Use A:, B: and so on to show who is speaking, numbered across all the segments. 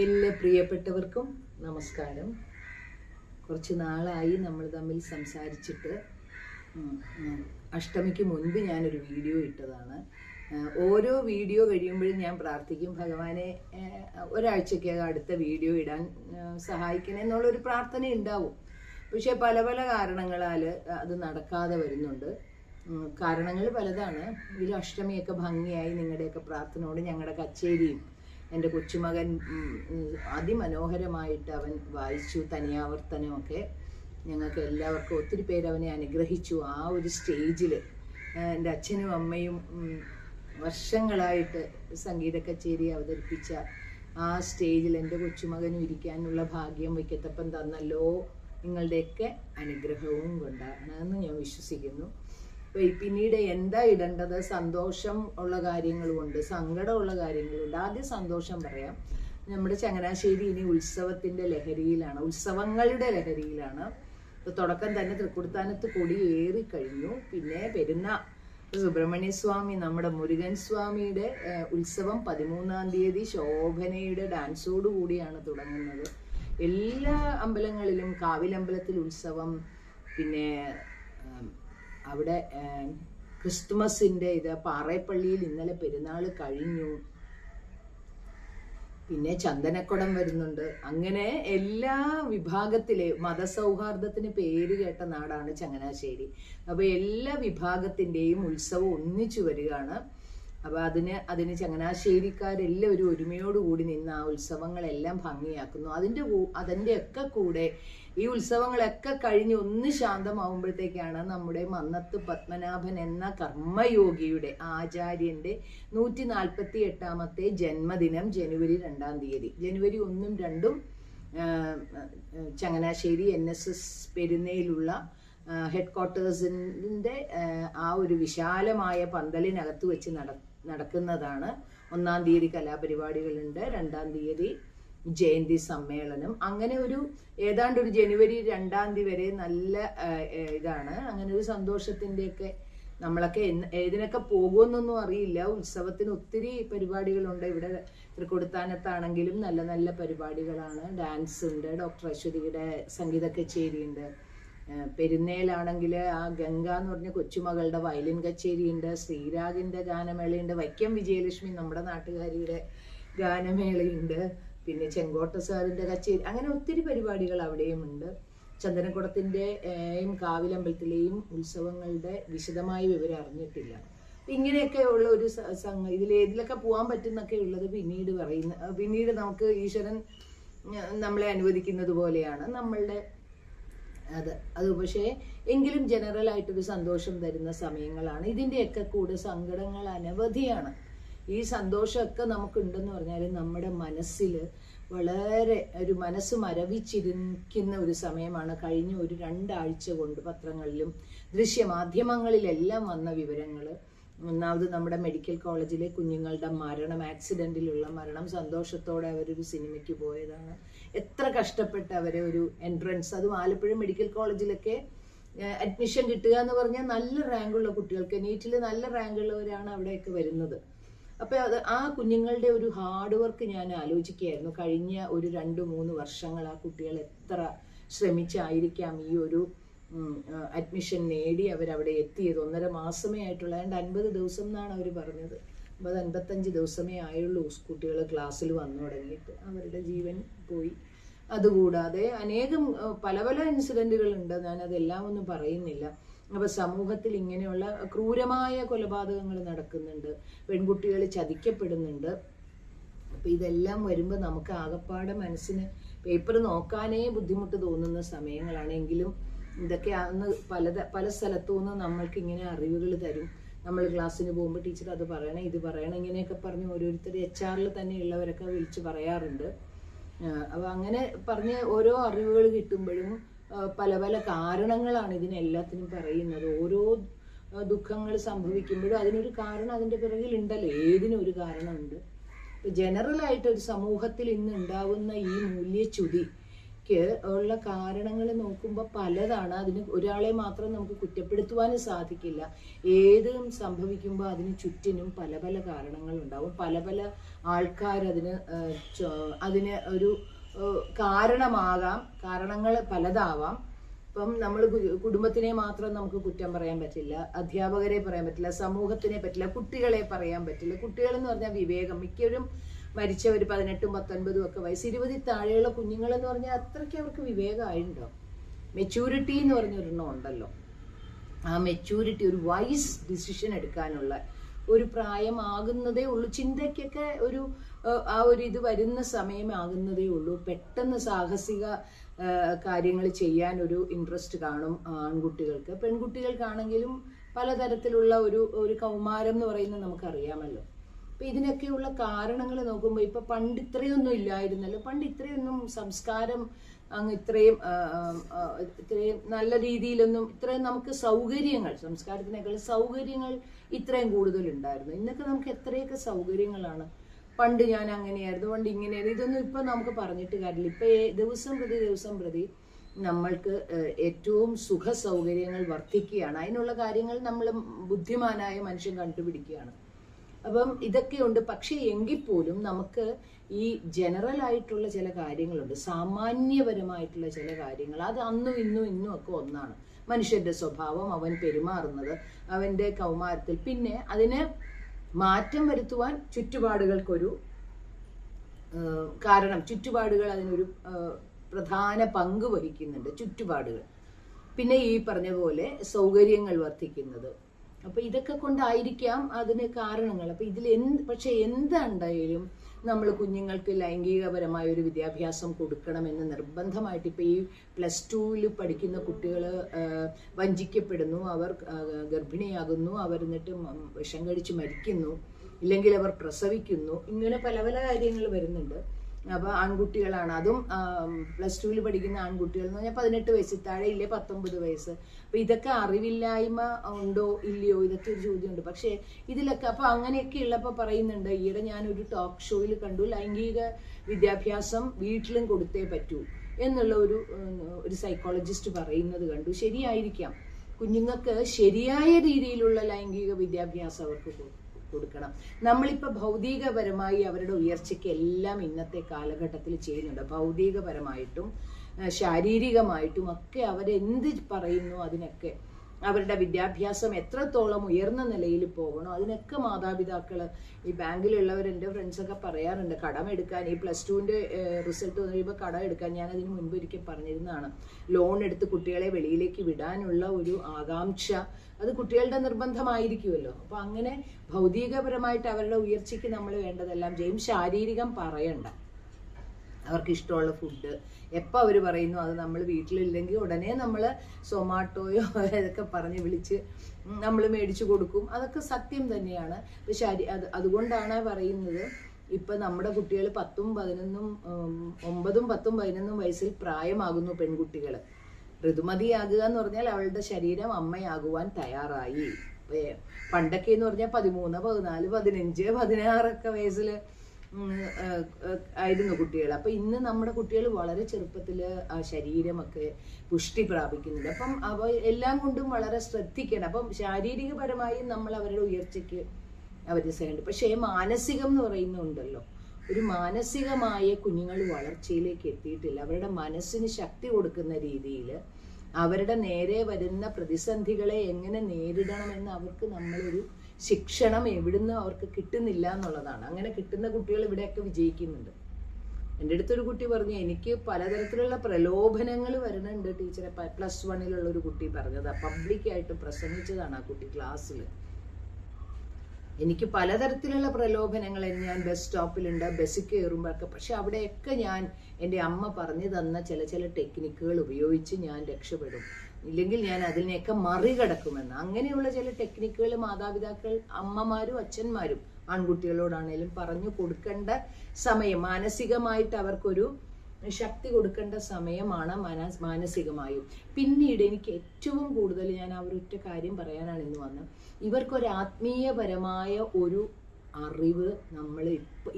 A: എല്ലാ പ്രിയപ്പെട്ടവർക്കും നമസ്കാരം. കുറച്ച് നാളായി നമ്മൾ തമ്മിൽ സംസാരിച്ചിട്ട് അഷ്ടമിക്ക് മുൻപ് ഞാനൊരു വീഡിയോ ഇട്ടതാണ്. ഓരോ വീഡിയോ കഴിയുമ്പോഴും ഞാൻ പ്രാർത്ഥിക്കും ഭഗവാനെ ഒരാഴ്ചക്കകം അടുത്ത വീഡിയോ ഇടാൻ സഹായിക്കണേ എന്നുള്ളൊരു പ്രാർത്ഥന ഉണ്ടാവും. പക്ഷേ പല പല കാരണങ്ങളാൽ അത് നടക്കാതെ വരുന്നുണ്ട്. കാരണങ്ങൾ പലതാണ്. ഇതിൽ അഷ്ടമിയൊക്കെ ഭംഗിയായി നിങ്ങളുടെയൊക്കെ പ്രാർത്ഥനയോട് ഞങ്ങളുടെ കച്ചേരിയും എന്റെ കൊച്ചുമകൻ അതിമനോഹരമായിട്ട് അവൻ വായിച്ചു തനിയാവർത്തനമൊക്കെ ഞങ്ങൾക്ക് എല്ലാവർക്കും ഒത്തിരി പേര് അവനെ അനുഗ്രഹിച്ചു. ആ ഒരു സ്റ്റേജിൽ എന്റെ അച്ഛനും അമ്മയും വർഷങ്ങളായിട്ട് സംഗീത കച്ചേരി അവതരിപ്പിച്ച ആ സ്റ്റേജിൽ എന്റെ കൊച്ചുമകനും ഇരിക്കാനുള്ള ഭാഗ്യം വയ്ക്കത്തപ്പം തന്നല്ലോ. നിങ്ങളുടെയൊക്കെ അനുഗ്രഹവും കൊണ്ടാണെന്ന് ഞാൻ വിശ്വസിക്കുന്നു. പിന്നീട് എന്താ ഇടേണ്ടത്? സന്തോഷം ഉള്ള കാര്യങ്ങളുമുണ്ട് സങ്കടമുള്ള കാര്യങ്ങളുണ്ട് ആദ്യം സന്തോഷം പറയാം. നമ്മുടെ ചങ്ങനാശ്ശേരി ഇനി ഉത്സവത്തിന്റെ ലഹരിയിലാണ് ഉത്സവങ്ങളുടെ ലഹരിയിലാണ്. ഇപ്പൊ തുടക്കം തന്നെ തൃക്കുടുത്താനത്ത് കൊടി ഏറിക്കഴിഞ്ഞു പിന്നെ വരുന്ന സുബ്രഹ്മണ്യ സ്വാമി നമ്മുടെ മുരുകൻ സ്വാമിയുടെ ഉത്സവം പതിമൂന്നാം തീയതി ശോഭനയുടെ ഡാൻസോടു കൂടിയാണ് തുടങ്ങുന്നത്. എല്ലാ അമ്പലങ്ങളിലും കാവിലമ്പലത്തിൽ ഉത്സവം പിന്നെ അവിടെ ക്രിസ്തുമസിന്റെ ഇത് പാറേപ്പള്ളിയിൽ ഇന്നലെ പെരുന്നാൾ കഴിഞ്ഞു. പിന്നെ ചന്ദനക്കുടം വരുന്നുണ്ട്. അങ്ങനെ എല്ലാ വിഭാഗത്തിലെ മതസൗഹാർദ്ദത്തിന് പേര് കേട്ട നാടാണ് ചങ്ങനാശ്ശേരി. അപ്പൊ എല്ലാ വിഭാഗത്തിന്റെയും ഉത്സവം ഒന്നിച്ചു വരികയാണ്. അപ്പൊ അതിന് അതിന് ചങ്ങനാശ്ശേരിക്കാരെല്ലാവരും ഒരുമയോടുകൂടി നിന്ന് ആ ഉത്സവങ്ങളെല്ലാം ഭംഗിയാക്കുന്നു. അതിന്റെ കൂ- അതിന്റെ ഒക്കെ കൂടെ ഈ ഉത്സവങ്ങളൊക്കെ കഴിഞ്ഞ് ഒന്ന് ശാന്തമാവുമ്പോഴത്തേക്കാണ് നമ്മുടെ മന്നത്ത് പത്മനാഭൻ എന്ന കർമ്മയോഗിയുടെ ആചാര്യന്റെ നൂറ്റി നാൽപ്പത്തി എട്ടാമത്തെ ജന്മദിനം ജനുവരി രണ്ടാം തീയതി. ജനുവരി ഒന്നും രണ്ടും ചങ്ങനാശ്ശേരി എൻ എസ് എസ് പെരുന്നയിലുള്ള ഹെഡ് ക്വാർട്ടേഴ്സിന്റെ ആ ഒരു വിശാലമായ പന്തലിനകത്ത് വെച്ച് നട നടക്കുന്നതാണ്. ഒന്നാം തീയതി കലാപരിപാടികളുണ്ട് രണ്ടാം തീയതി ജയന്തി സമ്മേളനം. അങ്ങനെ ഒരു ഏതാണ്ട് ഒരു ജനുവരി രണ്ടാം തീയതി വരെ നല്ല ഇതാണ്. അങ്ങനെ ഒരു സന്തോഷത്തിന്റെയൊക്കെ നമ്മളൊക്കെ ഏതിനൊക്കെ പോകുമെന്നൊന്നും അറിയില്ല. ഉത്സവത്തിന് ഒത്തിരി പരിപാടികളുണ്ട്. ഇവിടെ തൃക്കൊടുത്താനത്താണെങ്കിലും നല്ല നല്ല പരിപാടികളാണ്. ഡാൻസ് ഉണ്ട് ഡോക്ടർ അശ്വതിയുടെ സംഗീത കച്ചേരി ഉണ്ട് ഏഹ് പെരുന്നേലാണെങ്കിൽ ആ ഗംഗ എന്ന് പറഞ്ഞ കൊച്ചുമകളുടെ വയലിൻ കച്ചേരിയുണ്ട് ശ്രീരാഗിന്റെ ഗാനമേളയുണ്ട് വൈക്കം വിജയലക്ഷ്മി നമ്മുടെ നാട്ടുകാരിയുടെ ഗാനമേളയുണ്ട് പിന്നെ ചെങ്കോട്ട സാറിന്റെ കച്ചേരി അങ്ങനെ ഒത്തിരി പരിപാടികൾ അവിടെയും ഉണ്ട്. ചന്ദനക്കുടത്തിന്റെ ഏയും കാവിലമ്പലത്തിലെയും ഉത്സവങ്ങളുടെ വിശദമായ വിവരം അറിഞ്ഞിട്ടില്ല. ഇങ്ങനെയൊക്കെ ഉള്ള ഒരു സംഘ ഇതിൽ ഏതിലൊക്കെ പോകാൻ പറ്റുന്നൊക്കെ ഉള്ളത് പിന്നീട് പറയുന്ന പിന്നീട് നമുക്ക് ഈശ്വരൻ നമ്മളെ അനുവദിക്കുന്നത് പോലെയാണ് നമ്മളുടെ അത് അത് പക്ഷേ എങ്കിലും ജനറൽ ആയിട്ടൊരു സന്തോഷം തരുന്ന സമയങ്ങളാണ്. ഇതിന്റെയൊക്കെ കൂടെ സങ്കടങ്ങൾ അനവധിയാണ്. ഈ സന്തോഷമൊക്കെ നമുക്കുണ്ടെന്ന് പറഞ്ഞാൽ നമ്മുടെ മനസ്സിൽ വളരെ ഒരു മനസ്സ് മരവിച്ചിരിക്കുന്ന ഒരു സമയമാണ്. കഴിഞ്ഞ ഒരു രണ്ടാഴ്ച കൊണ്ട് പത്രങ്ങളിലും ദൃശ്യമാധ്യമങ്ങളിലെല്ലാം വന്ന വിവരങ്ങൾ ഒന്നാമത് നമ്മുടെ മെഡിക്കൽ കോളേജിലെ കുഞ്ഞുങ്ങളുടെ മരണം ആക്സിഡന്റിലുള്ള മരണം സന്തോഷത്തോടെ അവരൊരു സിനിമയ്ക്ക് പോയതാണ്. എത്ര കഷ്ടപ്പെട്ട് അവരെ ഒരു എൻട്രൻസ് അതും ആലപ്പുഴ മെഡിക്കൽ കോളേജിലൊക്കെ അഡ്മിഷൻ കിട്ടുക എന്ന് പറഞ്ഞാൽ നല്ല റാങ്കുള്ള കുട്ടികൾക്ക് നീറ്റിൽ നല്ല റാങ്കുള്ളവരാണ് അവിടെയൊക്കെ വരുന്നത്. അപ്പോൾ അത് ആ കുഞ്ഞുങ്ങളുടെ ഒരു ഹാർഡ് വർക്ക് ഞാൻ ആലോചിക്കുകയായിരുന്നു. കഴിഞ്ഞ ഒരു രണ്ട് മൂന്ന് വർഷങ്ങൾ ആ കുട്ടികൾ എത്ര ശ്രമിച്ചായിരിക്കാം ഈ ഒരു അഡ്മിഷൻ നേടി അവരവിടെ എത്തിയത്. ഒന്നര മാസമേ ആയിട്ടുള്ള. ഏതാണ്ട് അൻപത് ദിവസം എന്നാണ് അവർ പറഞ്ഞത്. അമ്പത് അൻപത്തഞ്ച് ദിവസമേ ആയുള്ളൂ കുട്ടികൾ ക്ലാസ്സിൽ വന്നു തുടങ്ങിയിട്ട്. അവരുടെ ജീവൻ പോയി. അതുകൂടാതെ അനേകം പല പല ഇൻസിഡന്റുകൾ ഉണ്ട് ഞാനതെല്ലാം ഒന്നും പറയുന്നില്ല. അപ്പോൾ സമൂഹത്തിൽ ഇങ്ങനെയുള്ള ക്രൂരമായ കൊലപാതകങ്ങൾ നടക്കുന്നുണ്ട്. പെൺകുട്ടികൾ ചതിക്കപ്പെടുന്നുണ്ട്. അപ്പം ഇതെല്ലാം വരുമ്പോൾ നമുക്ക് ആകപ്പാടെ മനസ്സിന് പേപ്പർ നോക്കാനേ ബുദ്ധിമുട്ട് തോന്നുന്ന സമയങ്ങളാണെങ്കിലും ഇതൊക്കെ അന്ന് പല പല സ്ഥലത്തു നിന്ന് നമ്മൾക്ക് ഇങ്ങനെ അറിവുകൾ തരും. നമ്മൾ ക്ലാസ്സിന് പോകുമ്പോൾ ടീച്ചർ അത് പറയണം ഇത് പറയണം ഇങ്ങനെയൊക്കെ പറഞ്ഞ് ഓരോരുത്തർ എച്ച് ആറിൽ തന്നെയുള്ളവരൊക്കെ വിളിച്ച് പറയാറുണ്ട്. അപ്പോൾ അങ്ങനെ പറഞ്ഞ് ഓരോ അറിവുകൾ കിട്ടുമ്പോഴും പല പല കാരണങ്ങളാണ് ഇതിനെല്ലാത്തിനും പറയുന്നത്. ഓരോ ദുഃഖങ്ങൾ സംഭവിക്കുമ്പോഴും അതിനൊരു കാരണം അതിന്റെ പിറകിൽ ഉണ്ടല്ലോ ഏതിനും ഒരു കാരണമുണ്ട്. ജനറലായിട്ട് ഒരു സമൂഹത്തിൽ ഇന്ന് ഉണ്ടാവുന്ന ഈ മൂല്യച്യുതി ക്ക് ഉള്ള കാരണങ്ങൾ നോക്കുമ്പോൾ പലതാണ്. അതിന് ഒരാളെ മാത്രം നമുക്ക് കുറ്റപ്പെടുത്തുവാനും സാധിക്കില്ല. ഏതും സംഭവിക്കുമ്പോൾ അതിന് ചുറ്റിനും പല പല കാരണങ്ങൾ ഉണ്ടാവും. പല പല ആൾക്കാർ അതിന് ഒരു കാരണമാകാം. കാരണങ്ങൾ പലതാവാം. ഇപ്പം നമ്മൾ കുടുംബത്തിനെ മാത്രം നമുക്ക് കുറ്റം പറയാൻ പറ്റില്ല. അധ്യാപകരെ പറയാൻ പറ്റില്ല. സമൂഹത്തിനെ പറ്റില്ല. കുട്ടികളെ പറയാൻ പറ്റില്ല. കുട്ടികൾ എന്ന് പറഞ്ഞാൽ വിവേകം. മിക്കവരും മരിച്ചവർ പതിനെട്ടും പത്തൊൻപതും ഒക്കെ വയസ്സ്. ഇരുപതിൽ താഴെയുള്ള കുഞ്ഞുങ്ങൾ എന്ന് പറഞ്ഞാൽ അത്രയ്ക്ക് അവർക്ക് വിവേകമായിട്ടുണ്ടോ മെച്യൂരിറ്റി എന്ന് പറഞ്ഞൊരെണ്ണം ഉണ്ടല്ലോ. ആ മെച്യൂരിറ്റി ഒരു വൈസ് ഡിസിഷൻ എടുക്കാനുള്ള ഒരു പ്രായമാകുന്നതേ ഉള്ളൂ. ചിന്തയ്ക്കൊക്കെ ഒരു ആ ഒരു ഇത് വരുന്ന സമയമാകുന്നതേ ഉള്ളൂ. പെട്ടെന്ന് സാഹസിക കാര്യങ്ങൾ ചെയ്യാൻ ഒരു ഇൻട്രസ്റ്റ് കാണും ആൺകുട്ടികൾക്ക്. പെൺകുട്ടികൾക്കാണെങ്കിലും പലതരത്തിലുള്ള ഒരു ഒരു കൗമാരം എന്ന് പറയുന്നത് നമുക്കറിയാമല്ലോ. അപ്പൊ ഇതിനൊക്കെയുള്ള കാരണങ്ങൾ നോക്കുമ്പോൾ ഇപ്പൊ പണ്ട് ഇത്രയൊന്നും ഇല്ലായിരുന്നല്ലോ. പണ്ട് ഇത്രയൊന്നും സംസ്കാരം അങ്ങ് ഇത്രയും ഇത്രയും നല്ല രീതിയിലൊന്നും ഇത്രയും നമുക്ക് സൗകര്യങ്ങൾ സംസ്കാരത്തിനേക്കാൾ സൗകര്യങ്ങൾ ഇത്രയും കൂടുതൽ ഉണ്ടായിരുന്നു ഇന്നൊക്കെ നമുക്ക് എത്രയൊക്കെ സൗകര്യങ്ങളാണ്. പണ്ട് ഞാൻ അങ്ങനെയായിരുന്നു പണ്ട് ഇങ്ങനെയായിരുന്നു. ഇതൊന്നും ഇപ്പൊ നമുക്ക് പറഞ്ഞിട്ട് കാര്യമില്ല. ഇപ്പൊ ദിവസം പ്രതി ദിവസം പ്രതി നമ്മൾക്ക് ഏറ്റവും സുഖ സൗകര്യങ്ങൾ വർദ്ധിക്കുകയാണ്. അതിനുള്ള കാര്യങ്ങൾ നമ്മൾ ബുദ്ധിമാനായ മനുഷ്യൻ കണ്ടുപിടിക്കുകയാണ്. അപ്പം ഇതൊക്കെയുണ്ട് പക്ഷേ എങ്കിൽ പോലും നമുക്ക് ഈ ജനറൽ ആയിട്ടുള്ള ചില കാര്യങ്ങളുണ്ട്. സാമാന്യപരമായിട്ടുള്ള ചില കാര്യങ്ങൾ. അത് അന്നും ഇന്നും ഇന്നും ഒക്കെ ഒന്നാണ്. മനുഷ്യന്റെ സ്വഭാവം അവൻ പെരുമാറുന്നത് അവന്റെ കൗമാരത്തിൽ. പിന്നെ അതിന് മാറ്റം വരുത്തുവാൻ ചുറ്റുപാടുകൾക്കൊരു കാരണം ചുറ്റുപാടുകൾ അതിനൊരു പ്രധാന പങ്ക് വഹിക്കുന്നുണ്ട്. ചുറ്റുപാടുകൾ. പിന്നെ ഈ പറഞ്ഞ പോലെ സൗകര്യങ്ങൾ വർദ്ധിക്കുന്നത്. അപ്പൊ ഇതൊക്കെ കൊണ്ടായിരിക്കാം അതിന് കാരണങ്ങൾ. അപ്പൊ ഇതിൽ എന്ത് പക്ഷെ എന്തായാലും നമ്മൾ കുഞ്ഞുങ്ങൾക്ക് ലൈംഗികപരമായ ഒരു വിദ്യാഭ്യാസം കൊടുക്കണമെന്ന് നിർബന്ധമായിട്ട് ഇപ്പൊ ഈ പ്ലസ് ടുവിൽ പഠിക്കുന്ന കുട്ടികൾ വഞ്ചിക്കപ്പെടുന്നു. അവർ ഗർഭിണിയാകുന്നു. അവർ എന്നിട്ട് വിഷം കഴിച്ച് മരിക്കുന്നു. ഇല്ലെങ്കിൽ അവർ പ്രസവിക്കുന്നു. ഇങ്ങനെ പല പല കാര്യങ്ങൾ വരുന്നുണ്ട്. അപ്പൊ ആൺകുട്ടികളാണ്. അതും പ്ലസ് ടുവിൽ പഠിക്കുന്ന ആൺകുട്ടികൾ എന്ന് പറഞ്ഞാൽ പതിനെട്ട് വയസ്സ് താഴെ ഇല്ലേ പത്തൊമ്പത് വയസ്സ്. അപ്പൊ ഇതൊക്കെ അറിവില്ലായ്മ ഉണ്ടോ ഇല്ലയോ? ഇതൊക്കെ ഒരു ചോദ്യമുണ്ട്. പക്ഷേ ഇതിലൊക്കെ അപ്പൊ അങ്ങനെയൊക്കെ ഉള്ളപ്പോ പറയുന്നുണ്ട് ഈയിടെ ഞാനൊരു ടോക്ക് ഷോയിൽ കണ്ടു ലൈംഗിക വിദ്യാഭ്യാസം വീട്ടിലും കൊടുത്തേ പറ്റൂ എന്നുള്ള ഒരു ഒരു സൈക്കോളജിസ്റ്റ് പറയുന്നത് കണ്ടു. ശരിയായിരിക്കാം. കുഞ്ഞുങ്ങൾക്ക് ശരിയായ രീതിയിലുള്ള ലൈംഗിക വിദ്യാഭ്യാസം അവർക്ക് കൊടു- കൊടുക്കണം. നമ്മളിപ്പോൾ ഭൗതികപരമായി അവരുടെ ഉയർച്ചയ്ക്ക് എല്ലാം ഇന്നത്തെ കാലഘട്ടത്തിൽ ചെയ്യുന്നുണ്ട്. ഭൗതികപരമായിട്ടും ശാരീരികമായിട്ടും ഒക്കെ അവരെന്ത് പറയുന്നു അതിനൊക്കെ അവരുടെ വിദ്യാഭ്യാസം എത്രത്തോളം ഉയർന്ന നിലയിൽ പോകണോ അതിനൊക്കെ മാതാപിതാക്കൾ ഈ ബാങ്കിലുള്ളവർ എന്റെ ഫ്രണ്ട്സൊക്കെ പറയാറുണ്ട് കടം എടുക്കാൻ ഈ പ്ലസ് ടുവിന്റെ റിസൾട്ട് വന്നു കഴിയുമ്പോൾ കടം എടുക്കാൻ ഞാൻ അതിന് മുൻപ് ഒരിക്കൽ പറഞ്ഞിരുന്നതാണ്. ലോൺ എടുത്ത് കുട്ടികളെ വെളിയിലേക്ക് വിടാനുള്ള ഒരു ആകാംക്ഷ അത് കുട്ടികളുടെ നിർബന്ധമായിരിക്കുമല്ലോ. അപ്പോൾ അങ്ങനെ ഭൗതികപരമായിട്ട് അവരുടെ ഉയർച്ചയ്ക്ക് നമ്മൾ വേണ്ടതെല്ലാം ചെയ്യും ശാരീരികം പറയണ്ട. അവർക്ക് ഇഷ്ടമുള്ള ഫുഡ് എപ്പോൾ അവർ പറയുന്നു അത് നമ്മൾ വീട്ടിലില്ലെങ്കിൽ ഉടനെ നമ്മൾ സൊമാറ്റോയോ ഇതൊക്കെ പറഞ്ഞ് വിളിച്ച് നമ്മൾ മേടിച്ചു കൊടുക്കും. അതൊക്കെ സത്യം തന്നെയാണ്. പക്ഷെ അരി അത് അതുകൊണ്ടാണ് പറയുന്നത് ഇപ്പം നമ്മുടെ കുട്ടികൾ പത്തും പതിനൊന്നും ഒമ്പതും പത്തും പതിനൊന്നും വയസ്സിൽ പ്രായമാകുന്നു പെൺകുട്ടികൾ ഋതുമതിയാകുക എന്ന് പറഞ്ഞാൽ അവളുടെ ശരീരം അമ്മയാകുവാൻ തയ്യാറായി. പണ്ടൊക്കെ എന്ന് പറഞ്ഞാൽ പതിമൂന്ന് പതിനാല് പതിനഞ്ച് പതിനാറൊക്കെ വയസ്സിൽ ആയിരുന്നു കുട്ടികൾ. അപ്പൊ ഇന്ന് നമ്മുടെ കുട്ടികൾ വളരെ ചെറുപ്പത്തിൽ ആ ശരീരമൊക്കെ പുഷ്ടി പ്രാപിക്കുന്നുണ്ട്. അപ്പം അവ എല്ലാം കൊണ്ടും വളരെ ശ്രദ്ധിക്കണം. അപ്പം ശാരീരികപരമായി നമ്മൾ അവരുടെ ഉയർച്ചയ്ക്ക് അവർ സേണ്ട് പക്ഷേ മാനസികം എന്ന് പറയുന്നുണ്ടല്ലോ. ഒരു മാനസികമായ കുഞ്ഞുങ്ങൾ വളർച്ചയിലേക്ക് എത്തിയിട്ടില്ല. അവരുടെ മനസ്സിന് ശക്തി കൊടുക്കുന്ന രീതിയിൽ അവരുടെ നേരെ വരുന്ന പ്രതിസന്ധികളെ എങ്ങനെ നേരിടണമെന്ന് അവർക്ക് നമ്മളൊരു ശിക്ഷണം എവിടുന്ന് അവർക്ക് കിട്ടുന്നില്ല എന്നുള്ളതാണ്. അങ്ങനെ കിട്ടുന്ന കുട്ടികൾ ഇവിടെയൊക്കെ വിജയിക്കുന്നുണ്ട്. എന്റെ അടുത്തൊരു കുട്ടി പറഞ്ഞു എനിക്ക് പലതരത്തിലുള്ള പ്രലോഭനങ്ങൾ വരുന്നുണ്ട് ടീച്ചറെ. പ്ലസ് വണ്ണിലുള്ള ഒരു കുട്ടി പറഞ്ഞത്. പബ്ലിക്കായിട്ട് പ്രസംഗിച്ചതാണ് ആ കുട്ടി ക്ലാസ്സിൽ എനിക്ക് പലതരത്തിലുള്ള പ്രലോഭനങ്ങൾ ഞാൻ ബസ് സ്റ്റോപ്പിലുണ്ട് ബസ്സിൽ കയറുമ്പോഴൊക്കെ പക്ഷെ അവിടെയൊക്കെ ഞാൻ എന്റെ അമ്മ പറഞ്ഞു തന്ന ചില ചില ടെക്നിക്കുകൾ ഉപയോഗിച്ച് ഞാൻ രക്ഷപ്പെടും. ഇല്ലെങ്കിൽ ഞാൻ അതിനെയൊക്കെ മറികടക്കുമെന്ന്. അങ്ങനെയുള്ള ചില ടെക്നിക്കുകൾ മാതാപിതാക്കൾ അമ്മമാരും അച്ഛന്മാരും ആൺകുട്ടികളോടാണേലും പറഞ്ഞു കൊടുക്കേണ്ട സമയം മാനസികമായിട്ട് അവർക്കൊരു ശക്തി കൊടുക്കേണ്ട സമയമാണ് മനസ് മാനസികമായും. പിന്നീട് എനിക്ക് ഏറ്റവും കൂടുതൽ ഞാൻ ആ കാര്യം പറയാനാണ് ഇന്ന് വന്നത്. ഇവർക്കൊരു ആത്മീയപരമായ ഒരു അറിവ് നമ്മൾ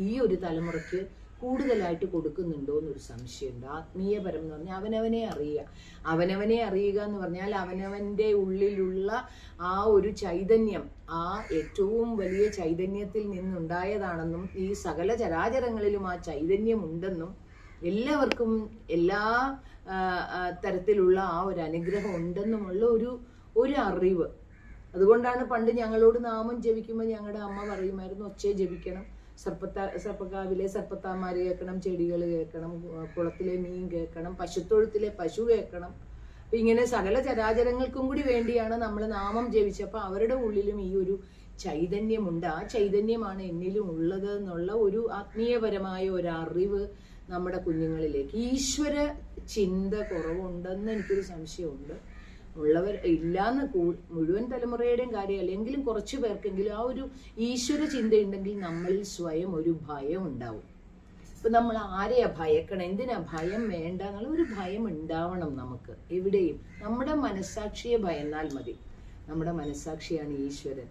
A: ഈ ഒരു തലമുറയ്ക്ക് കൂടുതലായിട്ട് കൊടുക്കുന്നുണ്ടോ എന്നൊരു സംശയമുണ്ട്. ആത്മീയപരം എന്ന് പറഞ്ഞാൽ അവനവനെ അറിയുക. അവനവനെ അറിയുക എന്ന് പറഞ്ഞാൽ അവനവന്റെ ഉള്ളിലുള്ള ആ ഒരു ചൈതന്യം ആ ഏറ്റവും വലിയ ചൈതന്യത്തിൽ നിന്നുണ്ടായതാണെന്നും ഈ സകല ചരാചരങ്ങളിലും ആ ചൈതന്യം ഉണ്ടെന്നും എല്ലാവർക്കും എല്ലാ തരത്തിലുള്ള ആ ഒരു അനുഗ്രഹം ഉണ്ടെന്നുമുള്ള ഒരു ഒരു അറിവ്. അതുകൊണ്ടാണ് പണ്ട് ഞങ്ങളോട് നാമം ജപിക്കുമ്പോൾ ഞങ്ങളുടെ അമ്മ പറയുമായിരുന്നു ഒച്ചയെ ജപിക്കണം. സർപ്പത്താ സർപ്പക്കാവിലെ സർപ്പത്താമാര് കേൾക്കണം ചെടികൾ കേൾക്കണം കുളത്തിലെ മീൻ കേൾക്കണം പശുത്തൊഴുത്തിലെ പശു കേൾക്കണം. അപ്പൊ ഇങ്ങനെ സകല ചരാചരങ്ങൾക്കും കൂടി വേണ്ടിയാണ് നമ്മൾ നാമം ജപിച്ചപ്പോൾ അവരുടെ ഉള്ളിലും ഈ ഒരു ചൈതന്യമുണ്ട്. ആ ചൈതന്യമാണ് എന്നിലും ഉള്ളത് എന്നുള്ള ഒരു ആത്മീയപരമായ ഒരു അറിവ് നമ്മുടെ കുഞ്ഞുങ്ങളിലേക്ക്. ഈശ്വര ചിന്ത കുറവുണ്ടെന്ന് എനിക്കൊരു സംശയമുണ്ട്. ഉള്ളവർ ഇല്ലാന്ന് മുഴുവൻ തലമുറയുടെയും കാര്യമല്ല എങ്കിലും കുറച്ചു പേർക്കെങ്കിലും ആ ഒരു ഈശ്വര ചിന്തയുണ്ടെങ്കിൽ നമ്മളിൽ സ്വയം ഒരു ഭയം ഉണ്ടാവും. ഇപ്പൊ നമ്മൾ ആരെയാ ഭയക്കണം? എന്തിനാ ഭയം വേണ്ട എന്നുള്ള ഒരു ഭയം ഉണ്ടാവണം നമുക്ക്. എവിടെയും. നമ്മുടെ മനസ്സാക്ഷിയെ ഭയന്നാൽ മതി. നമ്മുടെ മനസ്സാക്ഷിയാണ് ഈശ്വരൻ.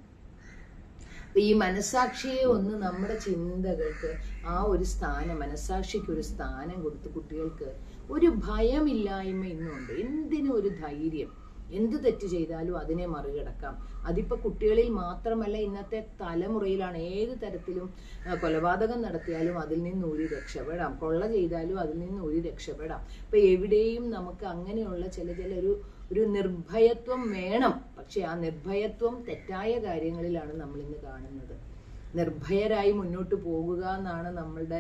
A: ഈ മനസ്സാക്ഷിയെ ഒന്ന് നമ്മുടെ ചിന്തകൾക്ക് ആ ഒരു സ്ഥാനം മനസ്സാക്ഷിക്ക് ഒരു സ്ഥാനം കൊടുത്ത് കുട്ടികൾക്ക് ഒരു ഭയമില്ലായ്മ ഇന്നുണ്ട്. എന്തിനും ഒരു ധൈര്യം? എന്ത് തെറ്റ് ചെയ്താലും അതിനെ മറികടക്കാം. അതിപ്പോ കുട്ടികളിൽ മാത്രമല്ല ഇന്നത്തെ തലമുറയിലാണ് ഏത് തരത്തിലും കൊലപാതകം നടത്തിയാലും അതിൽ നിന്ന് ഒരു രക്ഷപ്പെടാം. കൊള്ള ചെയ്താലും അതിൽ നിന്ന് ഒരു രക്ഷപ്പെടാം. ഇപ്പൊ എവിടെയും നമുക്ക് അങ്ങനെയുള്ള ചില ചില ഒരു ഒരു നിർഭയത്വം വേണം. പക്ഷെ ആ നിർഭയത്വം തെറ്റായ കാര്യങ്ങളിലാണ് നമ്മൾ ഇന്ന് കാണുന്നത്. നിർഭയരായി മുന്നോട്ട് പോകുക എന്നാണ് നമ്മളുടെ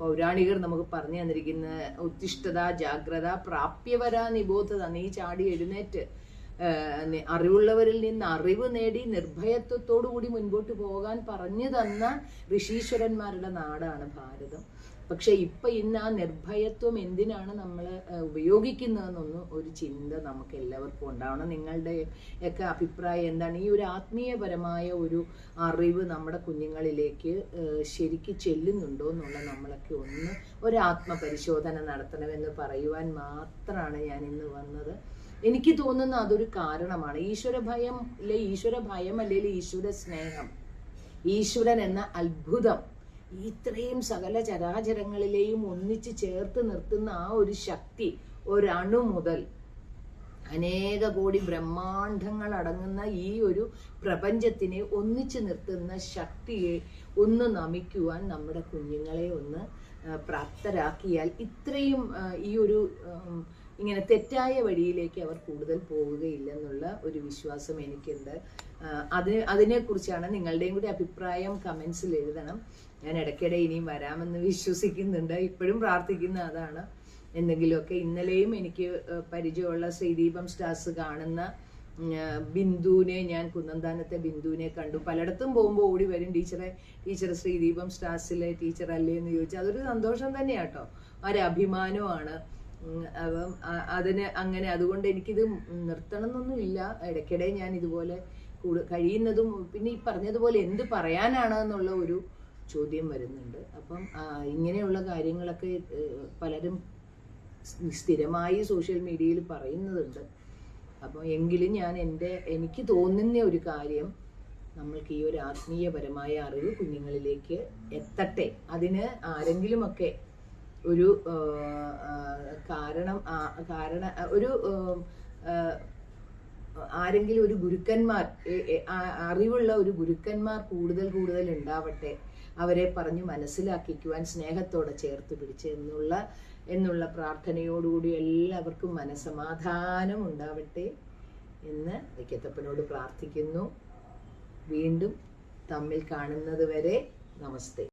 A: പൗരാണികർ നമുക്ക് പറഞ്ഞു തന്നിരിക്കുന്ന ഉത്തിഷ്ഠത ജാഗ്രത പ്രാപ്യവര നിബോധത. നീ ചാടി എഴുന്നേറ്റ് അറിവുള്ളവരിൽ നിന്ന് അറിവ് നേടി നിർഭയത്വത്തോടു കൂടി മുൻപോട്ട് പോകാൻ പറഞ്ഞു തന്ന ഋഷീശ്വരന്മാരുടെ നാടാണ് ഭാരതം. പക്ഷെ ഇപ്പൊ ഇന്ന് ആ നിർഭയത്വം എന്തിനാണ് നമ്മൾ ഉപയോഗിക്കുന്നതെന്നൊന്നും ഒരു ചിന്ത നമുക്ക് എല്ലാവർക്കും ഉണ്ടാവണം. നിങ്ങളുടെ ഒക്കെ അഭിപ്രായം എന്താണ്? ഈ ഒരു ആത്മീയപരമായ ഒരു അറിവ് നമ്മുടെ കുഞ്ഞുങ്ങളിലേക്ക് ശരിക്ക് ചെല്ലുന്നുണ്ടോ എന്നുള്ള നമ്മളൊക്കെ ഒന്ന് ഒരു ആത്മപരിശോധന നടത്തണമെന്ന് പറയുവാൻ മാത്രമാണ് ഞാൻ ഇന്ന് വന്നത്. എനിക്ക് തോന്നുന്ന അതൊരു കാരണമാണ്. ഈശ്വര ഭയം അല്ലെ ഈശ്വര ഭയം അല്ലെങ്കിൽ ഈശ്വര സ്നേഹം? ഈശ്വരൻ എന്ന അത്ഭുതം ഇത്രയും സകല ചരാചരങ്ങളിലെയും ഒന്നിച്ച് ചേർത്ത് നിർത്തുന്ന ആ ഒരു ശക്തി ഒരണു മുതൽ അനേക കോടി ബ്രഹ്മാണ്ഡങ്ങൾ അടങ്ങുന്ന ഈ ഒരു പ്രപഞ്ചത്തിനെ ഒന്നിച്ചു നിർത്തുന്ന ശക്തിയെ ഒന്ന് നമിക്കുവാൻ നമ്മുടെ കുഞ്ഞുങ്ങളെ ഒന്ന് പ്രാപ്തരാക്കിയാൽ ഇത്രയും ഈ ഒരു ഇങ്ങനെ തെറ്റായ വഴിയിലേക്ക് അവർ കൂടുതൽ പോവുകയില്ലെന്നുള്ള ഒരു വിശ്വാസം എനിക്കുണ്ട്. ആ, അത് അതിനെക്കുറിച്ചാണ് നിങ്ങളുടെയും കൂടി അഭിപ്രായം കമൻസിൽ എഴുതണം. ഞാൻ ഇടയ്ക്കിടെ ഇനിയും വരാമെന്ന് വിശ്വസിക്കുന്നുണ്ട്. ഇപ്പോഴും പ്രാർത്ഥിക്കുന്ന അതാണ്. എന്തെങ്കിലുമൊക്കെ ഇന്നലെയും എനിക്ക് പരിചയമുള്ള ശ്രീദീപം സ്റ്റാർസ് കാണുന്ന ബിന്ദുവിനെ ഞാൻ കുന്നന്താനത്തെ ബിന്ദുവിനെ കണ്ടു. പലയിടത്തും പോകുമ്പോൾ ഓടി വരും. ടീച്ചറെ ടീച്ചർ ശ്രീദീപം സ്റ്റാർസിലെ ടീച്ചർ അല്ലേ എന്ന് ചോദിച്ചാൽ അതൊരു സന്തോഷം തന്നെയാട്ടോ ഒരു അഭിമാനമാണ് ഉം, അപ്പം അതിന് അങ്ങനെ അതുകൊണ്ട് എനിക്കിത് നിർത്തണം എന്നൊന്നും ഇല്ല ഇടയ്ക്കിടെ ഞാൻ ഇതുപോലെ കഴിയുന്നതും പിന്നെ ഈ പറഞ്ഞതുപോലെ എന്ത് പറയാനാണ് എന്നുള്ള ഒരു ചോദ്യം വരുന്നുണ്ട്. അപ്പം ഇങ്ങനെയുള്ള കാര്യങ്ങളൊക്കെ പലരും സ്ഥിരമായി സോഷ്യൽ മീഡിയയിൽ പറയുന്നതുണ്ട് അപ്പോൾ എങ്കിലും ഞാൻ എന്റെ എനിക്ക് തോന്നുന്ന ഒരു കാര്യം നമ്മൾക്ക് ഈ ഒരു ആത്മീയപരമായ അറിവ് കുഞ്ഞുങ്ങളിലേക്ക് എത്തട്ടെ. അതിന് ആരെങ്കിലുമൊക്കെ ഒരു കാരണം കാരണ ഒരു ആരെങ്കിലും ഒരു ഗുരുക്കന്മാർ അറിവുള്ള ഒരു ഗുരുക്കന്മാർ കൂടുതൽ കൂടുതൽ ഉണ്ടാവട്ടെ അവരെ പറഞ്ഞു മനസ്സിലാക്കിക്കുവാൻ സ്നേഹത്തോടെ ചേർത്ത് പിടിച്ച് എന്നുള്ള എന്നുള്ള പ്രാർത്ഥനയോടുകൂടി എല്ലാവർക്കും മനസമാധാനം ഉണ്ടാവട്ടെ എന്ന് വൈക്കത്തപ്പനോട് പ്രാർത്ഥിക്കുന്നു. വീണ്ടും തമ്മിൽ കാണുന്നത് വരെ നമസ്തേ.